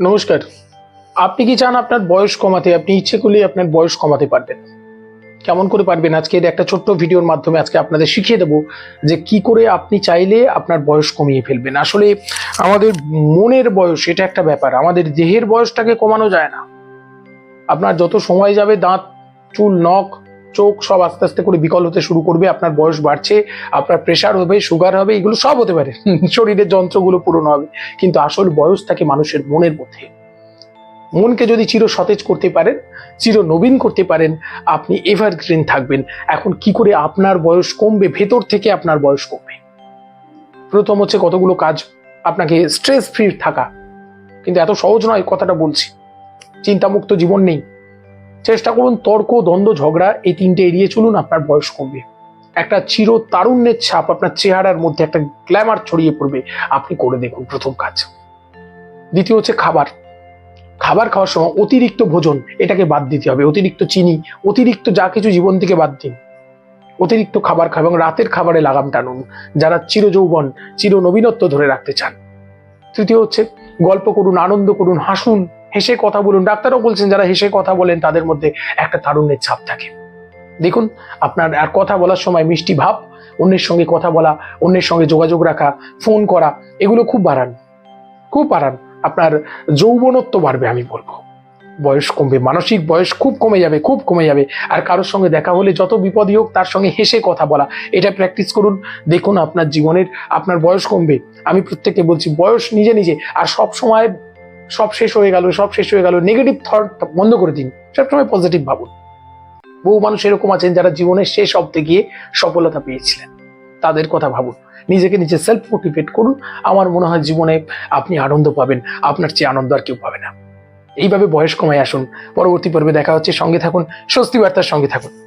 নমস্কার। আপনি কি চান আপনার বয়স কমাতে? আপনি ইচ্ছে করলে আপনার বয়স কমাতে পারবেন। কেমন করে পারবেন? আজকে একটা ছোট্ট ভিডিওর মাধ্যমে আজকে আপনাদের শিখিয়ে দেবো যে কি করে আপনি চাইলে আপনার বয়স কমিয়ে ফেলবেন। আসলে আমাদের মনের বয়স, এটা একটা ব্যাপার। আমাদের দেহের বয়সটাকে কমানো যায় না। আপনার যত সময় যাবে, দাঁত, চুল, নখ চোখ সব আস্তে আস্তে করে বিকল হতে শুরু করবে, আপনার বয়স বাড়ছে, আপনার প্রেশার হবে সুগার হবে, এগুলো সব হতে পারে। শরীরের যন্ত্রগুলো পূরণ হবে, কিন্তু আসল বয়স থাকে মানুষের মনের মধ্যে। মনকে যদি চির সতেজ করতে পারেন, চির নবীন করতে পারেন, আপনি এভারগ্রিন থাকবেন। এখন কি করে আপনার বয়স কমবে, ভেতর থেকে আপনার বয়স কমবে? প্রথম হচ্ছে কতগুলো কাজ, আপনাকে স্ট্রেস ফ্রি থাকা। কিন্তু এত সহজ নয় কথাটা বলছি। চিন্তামুক্ত জীবন নেই। চেষ্টা করুন তর্ক, দ্বন্দ্ব, ঝগড়া এই তিনটে এড়িয়ে চলুন, আপনার বয়স কমবে। একটা চির তারুণ্যের ছাপ আপনার চেহারার মধ্যে একটা গ্ল্যামার ছড়িয়ে পড়বে। আপনি করে দেখুন প্রথম কাজ। দ্বিতীয় হচ্ছে খাবার। খাবার খাওয়ার সময় অতিরিক্ত ভোজন, এটাকে বাদ দিতে হবে। অতিরিক্ত চিনি, অতিরিক্ত যা কিছু জীবন থেকে বাদ দিন। অতিরিক্ত খাবার খাওয়া এবং রাতের খাবারে লাগাম টানুন। যারা চির যৌবন চির নবীনত্ব ধরে রাখতে চান। তৃতীয় হচ্ছে গল্প করুন, আনন্দ করুন, হাসুন। হেসে কথা বলুন। ডাক্তারও বলছেন যারা হেসে কথা বলেন, তাদের মধ্যে একটা তারুণ্যের ছাপ থাকে। দেখুন, আপনার আর কথা বলার সময় মিষ্টি ভাব, অন্যের সঙ্গে কথা বলা, অন্যের সঙ্গে যোগাযোগ রাখা, ফোন করা, এগুলো খুব বাড়ান। খুব বাড়ান। আপনার যৌবনত্ব বাড়বে, আমি বলব। বয়স কমবে, মানসিক বয়স খুব কমে যাবে, খুব কমে যাবে। আর কারোর সঙ্গে দেখা হলে যত বিপদই হোক, তার সঙ্গে হেসে কথা বলা, এটা প্র্যাকটিস করুন। দেখুন, আপনার জীবনের, আপনার বয়স কমবে। আমি প্রত্যেককে বলছি, বয়স নিজে নিজে। আর সব সময় সব শেষ হয়ে গেল, সব শেষ হয়ে গেল। নেগেটিভ থট বন্ধ করে দিন। সবসময় পজিটিভ ভাবুন। বহু মানুষ এরকম আছেন যারা জীবনের শেষ অব্দে গিয়ে সফলতা পেয়েছিলেন। তাদের কথা ভাবুন। নিজেকে নিজে সেলফ মোটিভেট করুন। আমার মনে হয় জীবনে আপনি আনন্দ পাবেন। আপনার চেয়ে আনন্দ আর কেউ পাবে না। এইভাবে বয়স কমায় আসুন। পরবর্তী পর্বে দেখা হচ্ছে। সঙ্গে থাকুন। স্বস্তি বার্তার সঙ্গে থাকুন।